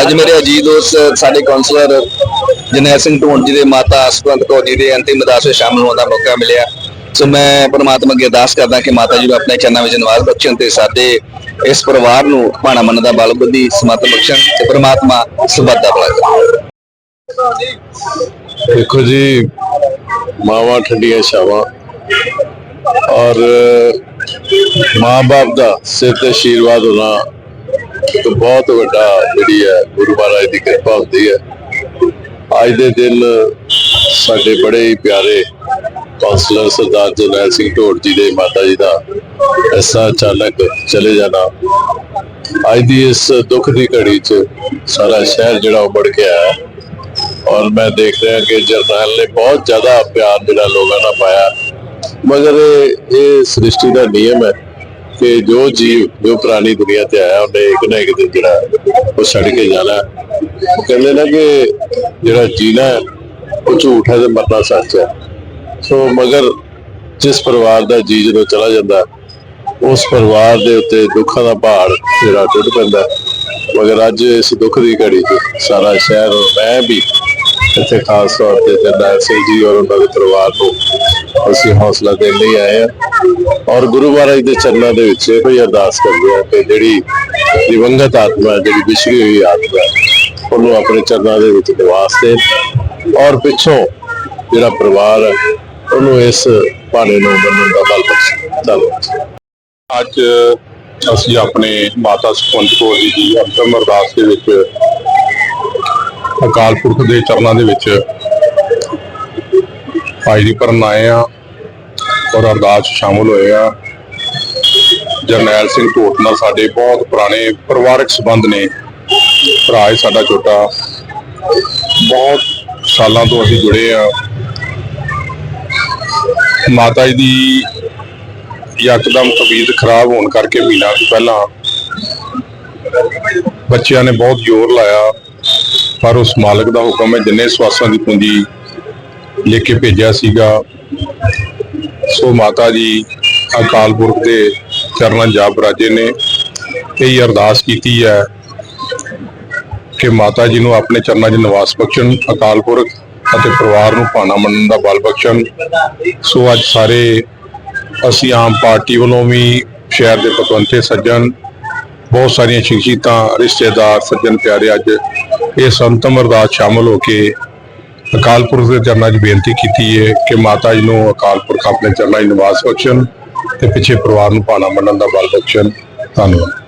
ਅੱਜ ਮੇਰੇ ਅਜੀਤ ਦੋਸਤ ਸਾਡੇ ਕਾਉਂਸਲਰ ਜਰਨੈਲ ਸਿੰਘ ਢੋਂਡ ਜੀ ਦੇ ਮਾਤਾ ਸੁਖਵੰਤ ਕੌਰ ਜੀ ਦੇ ਅੰਤਿਮ ਅਰਦਾਸ ਵਿੱਚ ਸ਼ਾਮਲ ਹੋਣ ਦਾ ਮੌਕਾ ਮਿਲਿਆ। ਸੋ ਮੈਂ ਪਰਮਾਤਮਾ ਅੱਗੇ ਅਰਦਾਸ ਕਰਦਾ ਕਿ ਮਾਤਾ ਜੀ ਨੂੰ ਆਪਣੇ ਚਰਨਾਂ ਵਿੱਚ ਨਿਵਾਸ ਬਖਸ਼ਣ ਤੇ ਸਾਡੇ ਇਸ ਪਰਿਵਾਰ ਨੂੰ ਭਾਣਾ ਮੰਨਣ ਦਾ ਬਲ ਬੁੱਧੀ ਸਮਤ ਬਖਸ਼ਣ ਤੇ ਪਰਮਾਤਮਾ ਸੁਬਤ ਦਾ ਭਲਾ ਕਰੇ ਦੇਖੋ ਜੀ, ਮਾਵਾਂ ਠੰਡੀਆਂ ਛਾਵਾਂ ਔਰ ਮਾਂ-ਬਾਪ ਦਾ ਸਿਰ ਤੇ ਆਸ਼ੀਰਵਾਦ ਹੋਣਾ ਇੱਕ ਬਹੁਤ ਵੱਡਾ ਜਿਹੜੀ ਹੈ ਗੁਰੂ ਮਹਾਰਾਜ ਦੀ ਕਿਰਪਾ ਹੁੰਦੀ ਹੈ। ਅੱਜ ਦੇ ਦਿਨ ਸਾਡੇ ਬੜੇ ਹੀ ਪਿਆਰੇ ਕਾਉਂਸਲਰ ਸਰਦਾਰ ਜਰਨੈਲ ਸਿੰਘ ਢੋੜ ਜੀ ਦੇ ਮਾਤਾ ਜੀ ਦਾ ਐਸਾ ਅਚਾਨਕ ਚਲੇ ਜਾਣਾ। ਅੱਜ ਦੀ ਇਸ ਦੁੱਖ ਦੀ ਘੜੀ 'ਚ ਸਾਰਾ ਸ਼ਹਿਰ ਜਿਹੜਾ ਉਬੜ ਕੇ ਆਇਆ। ਔਰ ਮੈਂ ਦੇਖ ਰਿਹਾ ਕਿ ਜਰਨੈਲ ਨੇ ਬਹੁਤ ਜ਼ਿਆਦਾ ਪਿਆਰ ਜਿਹੜਾ ਲੋਕਾਂ ਨਾਲ ਪਾਇਆ। ਮਗਰ ਇਹ ਸ੍ਰਿਸ਼ਟੀ ਦਾ ਨਿਯਮ ਹੈ ਕਿ ਜੋ ਜੀਵ, ਜੋ ਪੁਰਾਣੀ ਦੁਨੀਆ ਤੇ ਆਇਆ, ਉਹਨੇ ਇੱਕ ਨਾ ਇੱਕ ਦਿਨ ਜਿਹੜਾ ਉਹ ਛੱਡ ਕੇ ਜਾਣਾ। ਉਹ ਕਹਿੰਦੇ ਨਾ ਕਿ ਜਿਹੜਾ ਜੀਣਾ ਉਹ ਝੂਠ ਹੈ ਤੇ ਮਰਨਾ ਸੱਚ ਹੈ। ਸੋ ਮਗਰ ਜਿਸ ਪਰਿਵਾਰ ਦਾ ਜੀ ਜਦੋਂ ਚਲਾ ਜਾਂਦਾ, ਉਸ ਪਰਿਵਾਰ ਦੇ ਉੱਤੇ ਦੁੱਖਾਂ ਦਾ ਪਹਾੜ ਜਿਹੜਾ ਟੁੱਟ ਪੈਂਦਾ। ਮਗਰ ਅੱਜ ਇਸ ਦੁੱਖ ਦੀ ਘੜੀ 'ਚ ਸਾਰਾ ਸ਼ਹਿਰ ਮੈਂ ਵੀ ਇੱਥੇ ਖਾਸ ਤੌਰ ਤੇ ਜਰਨੈਲ ਸਿੰਘ ਜੀ ਔਰ ਉਹਨਾਂ ਦੇ ਪਰਿਵਾਰ ਨੂੰ ਅਸੀਂ ਹੌਸਲਾ ਦੇਣ ਲਈ ਆਏ ਹਾਂ। ਔਰ ਗੁਰੂ ਮਹਾਰਾਜ ਦੇ ਚਰਨਾਂ ਦੇ ਵਿੱਚ ਕੋਈ ਅਰਦਾਸ ਕਰਦੇ ਹਾਂ ਕਿ ਜਿਹੜੀ ਦਿਵੰਗਤ ਆਤਮਾ ਜਿਹੜੀ ਵਿਛੜੀ ਹੋਈ ਆਤਮਾ ਉਹਨੂੰ ਆਪਣੇ ਚਰਨਾਂ ਦੇ ਵਿੱਚ ਨਿਵਾਸ ਦੇ ਔਰ ਪਿੱਛੋਂ ਜਿਹੜਾ ਪਰਿਵਾਰ ਹੈ, ਉਹਨੂੰ ਇਸ ਭਾਣੇ ਨੂੰ ਮੰਨਣ ਦਾ ਬਲ ਬਖਸ਼ੇ ਧੰਨਵਾਦ। ਅੱਜ ਅਸੀਂ ਆਪਣੇ ਮਾਤਾ ਸੁਖਵੰਤ ਕੌਰ ਜੀ ਦੀ ਅੰਤਮ ਅਰਦਾਸ ਦੇ ਵਿੱਚ ਅਕਾਲ ਪੁਰਖ ਦੇ ਚਰਨਾਂ ਦੇ ਵਿੱਚ ਹਾਜ਼ਰੀ ਭਰਨ ਆਏ ਆ ਔਰ ਅਰਦਾਸ 'ਚ ਸ਼ਾਮਲ ਹੋਏ ਆ। ਜਰਨੈਲ ਸਿੰਘ ਢੋਟ ਨਾਲ ਸਾਡੇ ਬਹੁਤ ਪੁਰਾਣੇ ਪਰਿਵਾਰਕ ਸੰਬੰਧ ਨੇ। ਭਰਾ ਹੈ ਸਾਡਾ ਛੋਟਾ। ਬਹੁਤ ਸਾਲਾਂ ਤੋਂ ਅਸੀਂ ਜੁੜੇ ਆ। ਮਾਤਾ ਜੀ ਦੀ ਯਕਦਮ ਤਬੀਅਤ ਖਰਾਬ ਹੋਣ ਕਰਕੇ ਮਹੀਨਾ ਪਹਿਲਾਂ ਬੱਚਿਆਂ ਨੇ ਬਹੁਤ ਜ਼ੋਰ ਲਾਇਆ। ਪਰ ਉਸ ਮਾਲਕ ਦਾ ਹੁਕਮ ਹੈ, ਜਿੰਨੇ ਸਵਾਸਾਂ ਦੀ ਪੂੰਜੀ ਲੈ ਕੇ ਭੇਜਿਆ ਸੀਗਾ, ਸੋ ਮਾਤਾ ਜੀ ਅਕਾਲ ਪੁਰਖ ਦੇ ਚਰਨਾਂ ਜਾਪ ਰਾਜੇ ਨੇ ਇਹ ਅਰਦਾਸ ਕੀਤੀ ਹੈ ਕਿ ਮਾਤਾ ਜੀ ਨੂੰ ਆਪਣੇ ਚਰਨਾਂ 'ਚ ਨਿਵਾਸ ਬਖਸ਼ਣ, ਅਕਾਲ ਪੁਰਖ ਅਤੇ ਪਰਿਵਾਰ ਨੂੰ ਭਾਣਾ ਮੰਨਣ ਦਾ ਬਲ ਬਖਸ਼ਣ। ਸੋ ਅੱਜ ਸਾਰੇ ਅਸੀਂ ਆਮ ਪਾਰਟੀ ਵੱਲੋਂ ਵੀ ਸ਼ਹਿਰ ਦੇ ਪਤਵੰਤੇ, ਸੱਜਣ ਬਹੁਤ ਸਾਰੀਆਂ ਸ਼ਖਸੀਅਤਾਂ, ਰਿਸ਼ਤੇਦਾਰ, ਸੱਜਣ ਪਿਆਰੇ ਅੱਜ ਇਹ ਅੰਤਮ ਅਰਦਾਸ ਸ਼ਾਮਲ ਹੋ ਕੇ ਅਕਾਲ ਪੁਰਖ ਦੇ ਚਰਨਾਂ 'ਚ ਬੇਨਤੀ ਕੀਤੀ ਹੈ ਕਿ ਮਾਤਾ ਜੀ ਨੂੰ ਅਕਾਲ ਪੁਰਖ ਆਪਣੇ ਚਰਨਾਂ 'ਚ ਨਿਵਾਸ ਬਖਸ਼ਣ ਤੇ ਪਿੱਛੇ ਪਰਿਵਾਰ ਨੂੰ ਭਾਣਾ ਮੰਨਣ ਦਾ ਬਲ ਬਖਸ਼ਣ। ਧੰਨਵਾਦ।